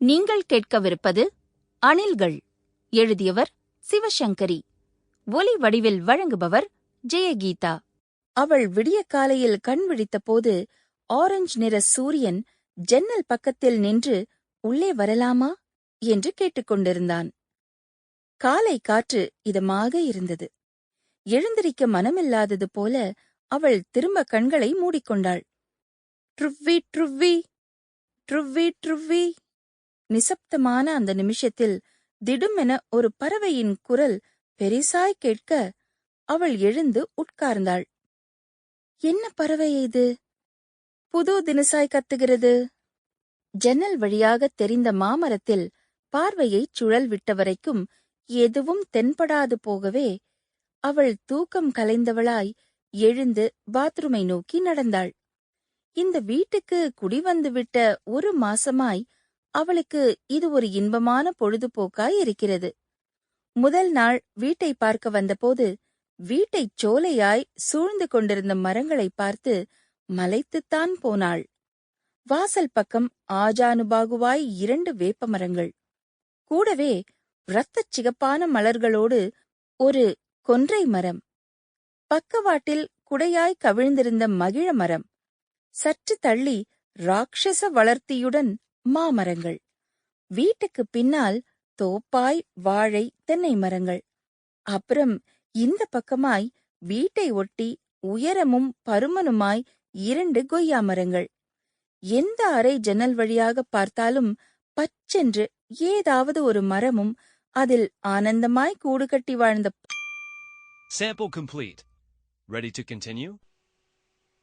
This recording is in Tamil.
நீங்கள் கேட்கவிருப்பது அணில்கள். எழுதியவர் சிவசங்கரி. ஒலி வடிவில் வழங்குபவர் ஜெயகீதா. அவள் விடிய காலையில் கண் விழித்தபோது ஆரஞ்சு நிற சூரியன் ஜன்னல் பக்கத்தில் நின்று உள்ளே வரலாமா என்று கேட்டுக்கொண்டிருந்தான். காலை காற்று இதமாக இருந்தது. எழுந்திருக்க மனமில்லாதது போல அவள் திரும்ப கண்களை மூடிக்கொண்டாள். ட்ருவ்வி ட்ருவ்வி ட்ருவ்வி ட்ருவ்வி. நிசப்தமான அந்த நிமிஷத்தில் திடுமென ஒரு பறவையின் குரல் பெரிசாய் கேட்க அவள் எழுந்து உட்கார்ந்தாள். என்ன பறவை இது? புது தினசாய் கத்துகிறது. ஜன்னல் வழியாக தெரிந்த மாமரத்தில் பார்வையைச் சுழல் விட்ட வரைக்கும் எதுவும் தென்படாது போகவே அவள் தூக்கம் கலைந்தவளாய் எழுந்து பாத்ரூமை நோக்கி நடந்தாள். இந்த வீட்டுக்கு குடிவந்துவிட்ட ஒரு மாசமாய் அவளுக்கு இது ஒரு இன்பமான பொழுதுபோக்காய் இருக்கிறது. முதல் நாள் வீட்டை பார்க்க வந்தபோது வீட்டைச் சோலையாய் சூழ்ந்து கொண்டிருந்த மரங்களை பார்த்து மலைத்துத்தான் போனாள். வாசல் பக்கம் ஆஜானுபாகுவாய் இரண்டு வேப்ப மரங்கள். கூடவே இரத்தச் சிகப்பான மலர்களோடு ஒரு கொன்றை மரம். பக்கவாட்டில் குடையாய் கவிழ்ந்திருந்த மகிழ மரம். சற்று தள்ளி ராட்சச வளர்த்தியுடன் மாமரங்கள் வீட்டுக்கு பின்னால் தோப்பாய் வாழை தென்னை மரங்கள் அப்புறம் இந்த பக்கமாய் வீட்டை ஒட்டி உயரமும் பருமனுமாய் இரண்டு கொய்யா மரங்கள் எந்த அறை ஜன்னல் வழியாக பார்த்தாலும் பச்சென்று ஏதாவது ஒரு மரமும் அதில் ஆனந்தமாய் கூடு கட்டி வாழ்ந்த Sample complete. Ready to continue?